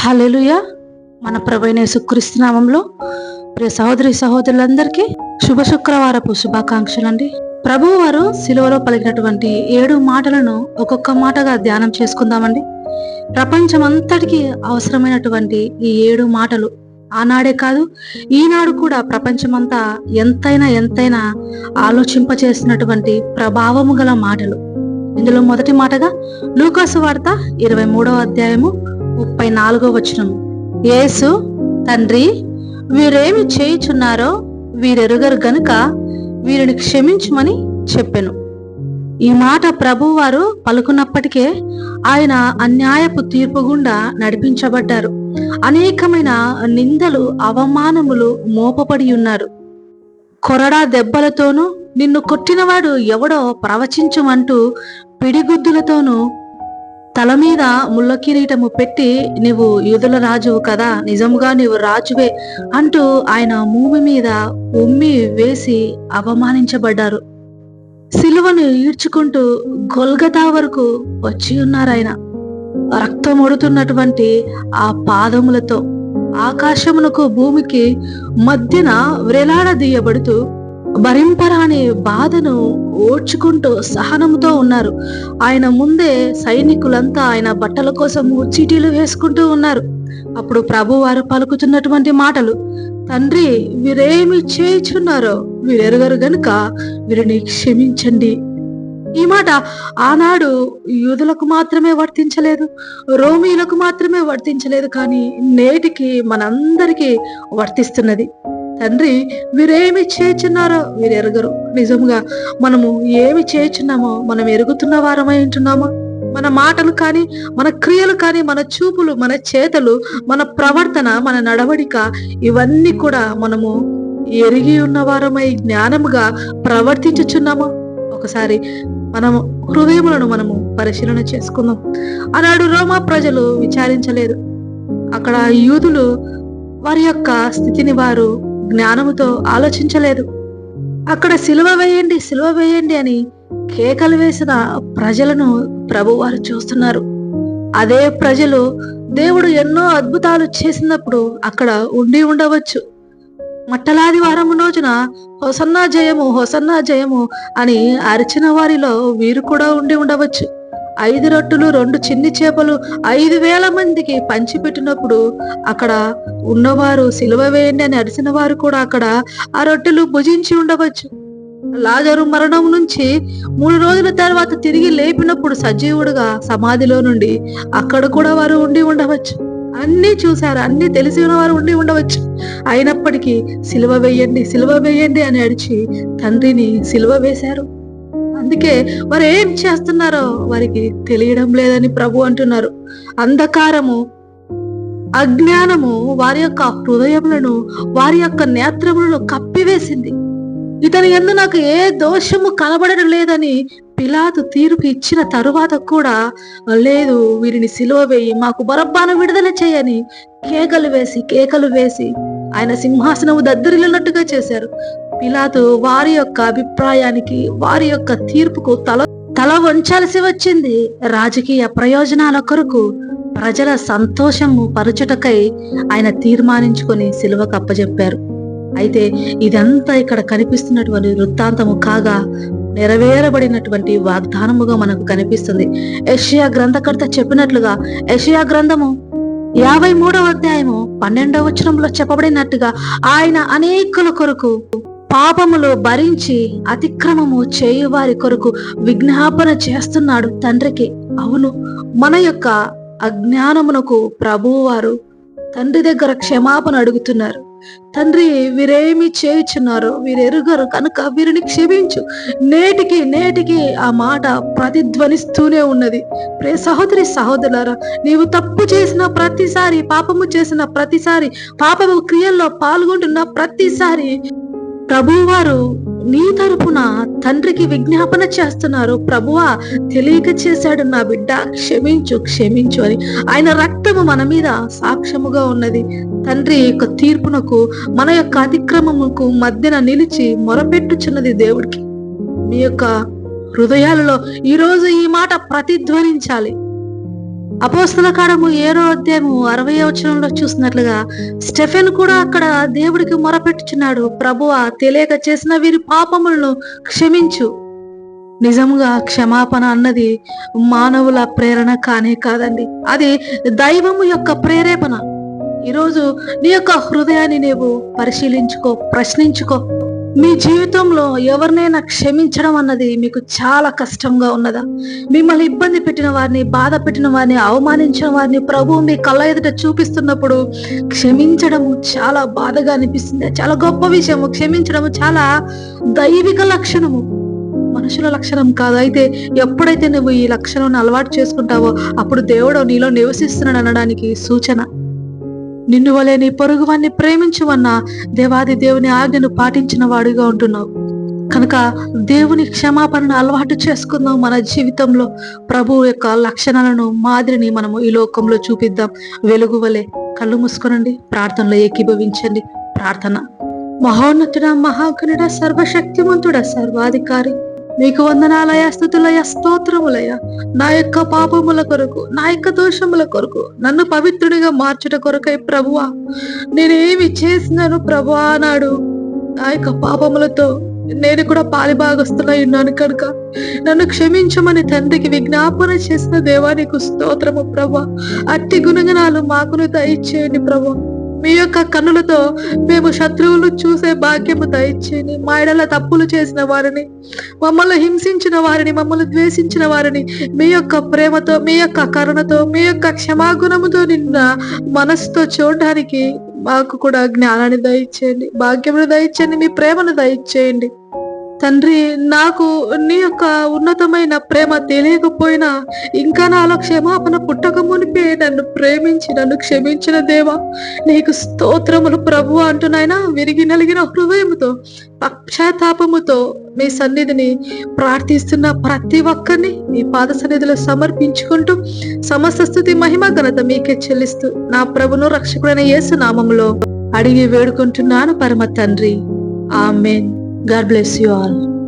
Hallelujah మన ప్రభైన సుక్రీస్తునామంలో ప్రియ సహోదరి సహోదరులందరికీ శుభ శుక్రవారపు శుభాకాంక్షలు అండి ప్రభువు వారు సిలువలో పలికినటువంటి ఏడు మాటలను ఒక్కొక్క మాటగా ధ్యానం చేసుకుందామండి. ప్రపంచమంతటికి అవసరమైనటువంటి ఈ ఏడు మాటలు ఆనాడే కాదు ఈనాడు కూడా ప్రపంచమంతా ఎంతైనా ఎంతైనా ఆలోచింపచేసినటువంటి ప్రభావము గల మాటలు. ఇందులో మొదటి మాటగా లూకాసు వార్త ఇరవై మూడవ అధ్యాయము ముప్పై నాలుగో వచనం. యేసు తండ్రి వీరేమి చేయుచున్నారో వీరెరుగరు గనుక వీరిని క్షమించమని చెప్పెను. ఈ మాట ప్రభువారు పలుకున్నప్పటికే ఆయన అన్యాయపు తీర్పు గుండా నడిపించబడ్డారు. అనేకమైన నిందలు అవమానములు మోపబడి ఉన్నారు. కొరడా దెబ్బలతోనూ నిన్ను కొట్టినవాడు ఎవడో ప్రవచించమంటూ పిడిగుద్దులతోనూ తల మీద ముళ్ళ కిరీటము పెట్టి నీవు యూదుల రాజువు కదా నిజముగా నీవు రాజువే అంటూ ఆయన భూమి మీద ఉమ్మి వేసి అవమానించబడ్డారు. సిలువను ఈడ్చుకుంటూ గొల్గతా వరకు వచ్చి ఉన్నారాయన రక్తమొడుతున్నటువంటి ఆ పాదములతో ఆకాశమునకు భూమికి మధ్యన వ్రేలాడదీయబడుతూ భరింపరాని బాధను ఓడ్చుకుంటూ సహనంతో ఉన్నారు. ఆయన ముందే సైనికులంతా ఆయన బట్టల కోసం చీటీలు వేసుకుంటూ ఉన్నారు. అప్పుడు ప్రభు వారు పలుకుతున్నటువంటి మాటలు తండ్రి వీరేమి చేయుచున్నారో వీరెరగరు గనుక వీరిని క్షమించండి. ఈ మాట ఆనాడు యూదులకు మాత్రమే వర్తించలేదు రోమీలకు మాత్రమే వర్తించలేదు కానీ నేటికి మనందరికీ వర్తిస్తున్నది. తండ్రి వీరేమి చేర్చున్నారో వీరు ఎరగరు నిజంగా మనము ఏమి చేర్చున్నామో మనం ఎరుగుతున్న వారమై ఉంటున్నామా? మన మాటలు కానీ మన క్రియలు కానీ మన చూపులు మన చేతలు మన ప్రవర్తన మన నడవడిక ఇవన్నీ కూడా మనము ఎరిగి ఉన్న వారమై జ్ఞానముగా ప్రవర్తించుచున్నామా? ఒకసారి మనము హృదయములను మనము పరిశీలన చేసుకుందాం. ఆనాడు రోమా ప్రజలు విచారించలేదు. అక్కడ యూదులు వారి యొక్క స్థితిని వారు జ్ఞానముతో ఆలోచించలేదు. అక్కడ సిలువ వేయండి సిలువ వేయండి అని కేకలు వేసిన ప్రజలను ప్రభువారు చూస్తున్నారు. అదే ప్రజలు దేవుడు ఎన్నో అద్భుతాలు చేసినప్పుడు అక్కడ ఉండి ఉండవచ్చు. మట్టలాది వారం రోజున హొసన్నా జయము హొసన్నా జయము అని అరిచిన వారిలో వీరు కూడా ఉండి ఉండవచ్చు. ఐదు రొట్టెలు రెండు చిన్ని చేపలు ఐదు వేల మందికి పంచిపెట్టినప్పుడు అక్కడ ఉన్నవారు సిలువ వేయండి అని అరిసిన వారు కూడా అక్కడ ఆ రొట్టెలు భుజించి ఉండవచ్చు. లాజరు మరణం నుంచి మూడు రోజుల తర్వాత తిరిగి లేపినప్పుడు సజీవుడుగా సమాధిలో నుండి అక్కడ కూడా వారు ఉండి ఉండవచ్చు. అన్నీ చూశారు అన్నీ తెలిసిన వారు ఉండి ఉండవచ్చు. అయినప్పటికీ సిలువ వేయండి సిలువ వేయండి అని అడిచి తండ్రిని సిలువ వేశారు. అందుకే వారు ఏం చేస్తున్నారో వారికి తెలియడం లేదని ప్రభు అంటున్నారు. అంధకారము అజ్ఞానము వారి యొక్క హృదయములను వారి యొక్క నేత్రములను కప్పివేసింది. ఇతని ఎందు నాకు ఏ దోషము కనబడడం లేదని పిలాతు తీర్పు ఇచ్చిన తరువాత కూడా లేదు వీరిని సిలువ వేయి మాకు బరబ్బాను విడుదల చేయని కేకలు వేసి కేకలు వేసి ఆయన సింహాసనము దద్దరిల్లినట్టుగా చేశారు. పిలాతు వారి యొక్క అభిప్రాయానికి వారి యొక్క తీర్పుకు తల తల వంచాల్సి వచ్చింది. రాజకీయ ప్రయోజనాల కొరకు ప్రజల సంతోషము పరచుటకై ఆయన తీర్మానించుకొని సిలువకు అప్పజెప్పారు. అయితే ఇదంతా ఇక్కడ కనిపిస్తున్నటువంటి వృత్తాంతము కాగా నెరవేరబడినటువంటి వాగ్దానముగా మనకు కనిపిస్తుంది. యషియా గ్రంథకర్త చెప్పినట్లుగా యషియా గ్రంథము యాభై మూడవ అధ్యాయము పన్నెండవ వచనంలో చెప్పబడినట్టుగా ఆయన అనేకుల కొరకు పాపములు భరించి అతిక్రమము చేయువారి కొరకు విజ్ఞాపన చేస్తున్నాడు తండ్రికి. అవును మన యొక్క అజ్ఞానమునకు ప్రభువారు తండ్రి దగ్గర క్షమాపణ అడుగుతున్నారు. తండ్రి వీరేమి చేయుచున్నారో వీరెరుగరు కనుక వీరిని క్షమించు. నేటికి నేటికి ఆ మాట ప్రతిధ్వనిస్తూనే ఉన్నది. ప్రే సహోదరి సహోదరులారా నీవు తప్పు చేసిన ప్రతిసారి పాపము చేసిన ప్రతిసారి పాపము క్రియల్లో పాల్గొంటున్న ప్రతిసారి ప్రభువారు నీ తరపున తండ్రికి విజ్ఞాపన చేస్తున్నారు. ప్రభువా తెలియక చేశాడు నా బిడ్డ. క్షమించు క్షమించు అని. ఆయన రక్తము మన మీద సాక్ష్యముగా ఉన్నది. తండ్రి యొక్క తీర్పునకు మన యొక్క అతిక్రమముకు మధ్యన నిలిచి మొరపెట్టుచున్నది దేవుడికి. మీ యొక్క హృదయాలలో ఈరోజు ఈ మాట ప్రతిధ్వనించాలి. అపోస్తల కాడము ఏడో అధ్యాయము అరవై వచనంలో చూసినట్లుగా స్టెఫెన్ కూడా అక్కడ దేవుడికి మొరపెట్టుచున్నాడు. ప్రభువ తెలియక చేసిన వీరి పాపములను క్షమించు. నిజంగా క్షమాపణ అన్నది మానవుల ప్రేరణ కానే కాదండి. అది దైవము యొక్క ప్రేరేపణ. ఈరోజు నీ యొక్క హృదయాన్ని నీవు పరిశీలించుకో ప్రశ్నించుకో. మీ జీవితంలో ఎవరినైనా క్షమించడం అన్నది మీకు చాలా కష్టంగా ఉన్నదా? మిమ్మల్ని ఇబ్బంది పెట్టిన వారిని బాధ పెట్టిన వారిని అవమానించిన వారిని ప్రభు మీ కళ్ళ ఎదుట చూపిస్తున్నప్పుడు క్షమించడం చాలా బాధగా అనిపిస్తుంది. చాలా గొప్ప విషయము. క్షమించడము చాలా దైవిక లక్షణము. మనుషుల లక్షణం కాదు. అయితే ఎప్పుడైతే నువ్వు ఈ లక్షణం అలవాటు చేసుకుంటావో అప్పుడు దేవుడు నీలో నివసిస్తున్నాడు అనడానికి సూచన. నిన్ను వలె నీ పొరుగు వారిని దేవాది దేవుని ఆజ్ఞను పాటించిన వాడిగా ఉంటున్నావు. కనుక దేవుని క్షమాపణను అలవాటు చేసుకుందాం మన జీవితంలో. ప్రభు యొక్క లక్షణాలను మాదిరిని మనము ఈ లోకంలో చూపిద్దాం. వెలుగు వలె కళ్ళు మూసుకొనండి ప్రార్థనలో ఏకీభవించండి. ప్రార్థన. మహోన్నతుడ మహాగణుడ సర్వశక్తివంతుడ సర్వాధికారి. నీకు వందనాలయ స్థుతులయ స్తోత్రములయ నా యొక్క పాపముల కొరకు నా యొక్క దోషముల కొరకు నన్ను పవిత్రుడిగా మార్చుట కొరకై ప్రభువా నేనేమి చేసినాను ప్రభువా అన్నాడు. నా యొక్క పాపములతో నేను కూడా పాలిభాగస్తులై ఉన్నాను కనుక నన్ను క్షమించమని తండ్రికి విజ్ఞాపన చేసిన దేవానికి స్తోత్రము ప్రభా అట్టి గుణగణాలు మాకును దయచేయండి ప్రభా మీ యొక్క కన్నులతో మేము శత్రువులు చూసే భాగ్యము దయచేయండి మా ఎడల తప్పులు చేసిన వారిని మమ్మల్ని హింసించిన వారిని మమ్మల్ని ద్వేషించిన వారిని మీ యొక్క ప్రేమతో మీ యొక్క కరుణతో మీ యొక్క క్షమాగుణముతో నిన్న మనసుతో చూడడానికి మాకు కూడా జ్ఞానాన్ని దయచేయండి భాగ్యమును దయచేయండి మీ ప్రేమను దయచేయండి. తండ్రి నాకు నీ యొక్క ఉన్నతమైన ప్రేమ తెలియకపోయినా ఇంకా నాలో క్షమాపణ పుట్టక మునిపే నన్ను ప్రేమించి నన్ను క్షమించిన దేవా నీకు స్తోత్రములు ప్రభు అంటున్నాయినా? విరిగి నలిగిన హృదయముతో పక్షాతాపముతో మీ సన్నిధిని ప్రార్థిస్తున్న ప్రతి ఒక్కరిని మీ పాద సన్నిధిలో సమర్పించుకుంటూ సమస్త స్థుతి మహిమ ఘనత మీకే చెల్లిస్తూ నా ప్రభును రక్షకుడైన యేసు నామంలో అడిగి వేడుకుంటున్నాను పరమ తండ్రి. Amen. God bless you all.